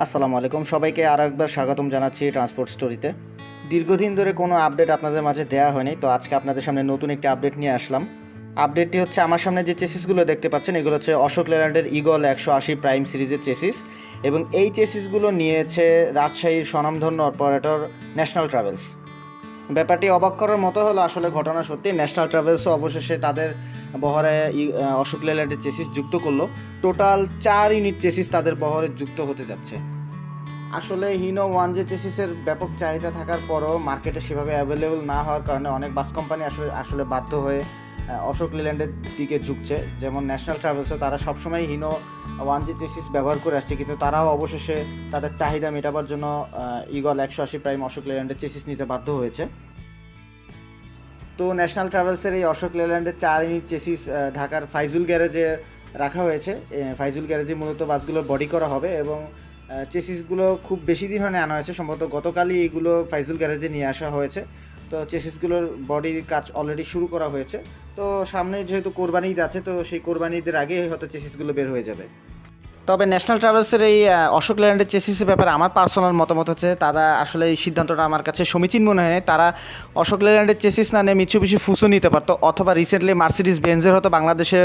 আসসালামু আলাইকুম। সবাইকে আরও একবার স্বাগতম জানাচ্ছি ট্রান্সপোর্ট স্টোরিতে দীর্ঘদিন ধরে কোনো আপডেট আপনাদের মাঝে দেওয়া হয়নি, তো আজকে আপনাদের সামনে নতুন একটি আপডেট নিয়ে আসলাম। আপডেটটি হচ্ছে, আমার সামনে যে চেসিসগুলো দেখতে পাচ্ছেন, এগুলো হচ্ছে অশোক লেল্যান্ডের ইগল একশো আশি প্রাইম সিরিজের চেসিস এবং এই চেসিসগুলো নিয়েছে রাজশাহীর স্বনামধন্য অপারেটর ন্যাশনাল ট্রাভেলস ব্যাপারটি অবাক করার মতো হলো আসলে ঘটনা সত্যি। ন্যাশনাল ট্রাভেলসও অবশেষে তাদের বহরে অশোক লেল্যান্ডের চেসিস যুক্ত করল। টোটাল চার ইউনিট চেসিস তাদের বহরে যুক্ত হতে যাচ্ছে। আসলে হিনো ওয়ান জে চেসিসের ব্যাপক চাহিদা থাকার পরও মার্কেটে সেভাবে অ্যাভেলেবল না হওয়ার কারণে অনেক বাস কোম্পানি আসলে আসলে বাধ্য হয়ে অশোক লেল্যান্ডের দিকে ঝুঁকছে। যেমন ন্যাশনাল ট্রাভেলসে তারা সবসময় হিনো ওয়ান জি চেসিস ব্যবহার করে আসছে, কিন্তু তারাও অবশেষে তাদের চাহিদা মেটাবার জন্য ইগল একশো আশি প্রাইম অশোক লেল্যান্ডের চেসিস নিতে বাধ্য হয়েছে। তো ন্যাশনাল ট্রাভেলসের এই অশোক লেল্যান্ডের চার ইউনিট চেসিস ঢাকার ফাইজুল গ্যারেজে রাখা হয়েছে। ফাইজুল গ্যারেজে মূলত বাসগুলোর বডি করা হবে এবং চেসিসগুলো খুব বেশি দিন হয় আনা হয়েছে। সম্ভবত গতকালই এগুলো ফাইজুল গ্যারেজে নিয়ে আসা হয়েছে। তো চেসিসগুলোর বডির কাজ অলরেডি শুরু করা হয়েছে। তো সামনে যেহেতু কোরবানি ঈদ আছে, তো সেই কোরবানি ঈদের আগে হয়তো চেসিসগুলো বের হয়ে যাবে। তবে ন্যাশনাল ট্রাভেলসের এই অশোক ল্যান্ডের চেসিসের ব্যাপারে আমার পার্সোনাল মতামত হচ্ছে, তারা আসলে এই সিদ্ধান্তটা আমার কাছে সমীচীন মনে হয় তারা অশোক ল্যান্ডের চেসিস না নিয়ে মিচুবিশি ফুসো নিতে পারতো, অথবা রিসেন্টলি মার্সিডিস বেঞ্জের হয়তো বাংলাদেশে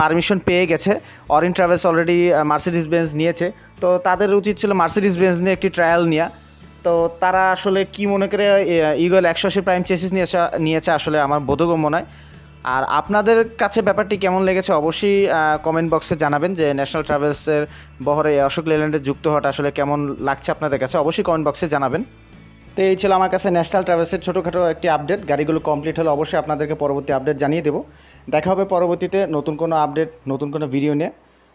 পারমিশন পেয়ে গেছে। Orin travels already Mercedes Benz নিয়েছে। তো তাদের উচিত ছিল মার্সিডিস বেঞ্জ নিয়ে একটি ট্রায়াল নেওয়া। তো তারা আসলে কি মনে করে ইগল একশো আশি প্রাইম চেসিস নিয়েছে নিয়েছে আসলে আমার বোধগম্য নয়। আর আপনাদের কাছে ব্যাপারটি কেমন লেগেছে অবশ্যই কমেন্ট বক্সে জানাবেন যে ন্যাশনাল ট্রাভেলসের বহরে অশোক লেল্যান্ডে যুক্ত হওয়াটা আসলে কেমন লাগছে আপনাদের কাছে, অবশ্যই কমেন্ট বক্সে জানাবেন। তো এই ছিল আমার কাছে ন্যাশনাল ট্রাভেলসের ছোটোখাটো একটি আপডেট গাড়িগুলো কমপ্লিট হলে অবশ্যই আপনাদেরকে পরবর্তী আপডেট জানিয়ে দেবো। দেখা হবে পরবর্তীতে নতুন কোনো আপডেট নতুন কোনো ভিডিও নিয়ে।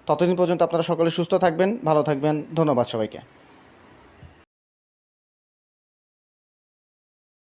ততদিন পর্যন্ত আপনারা সকলে সুস্থ থাকবেন, ভালো থাকবেন, ধন্যবাদ সবাইকে।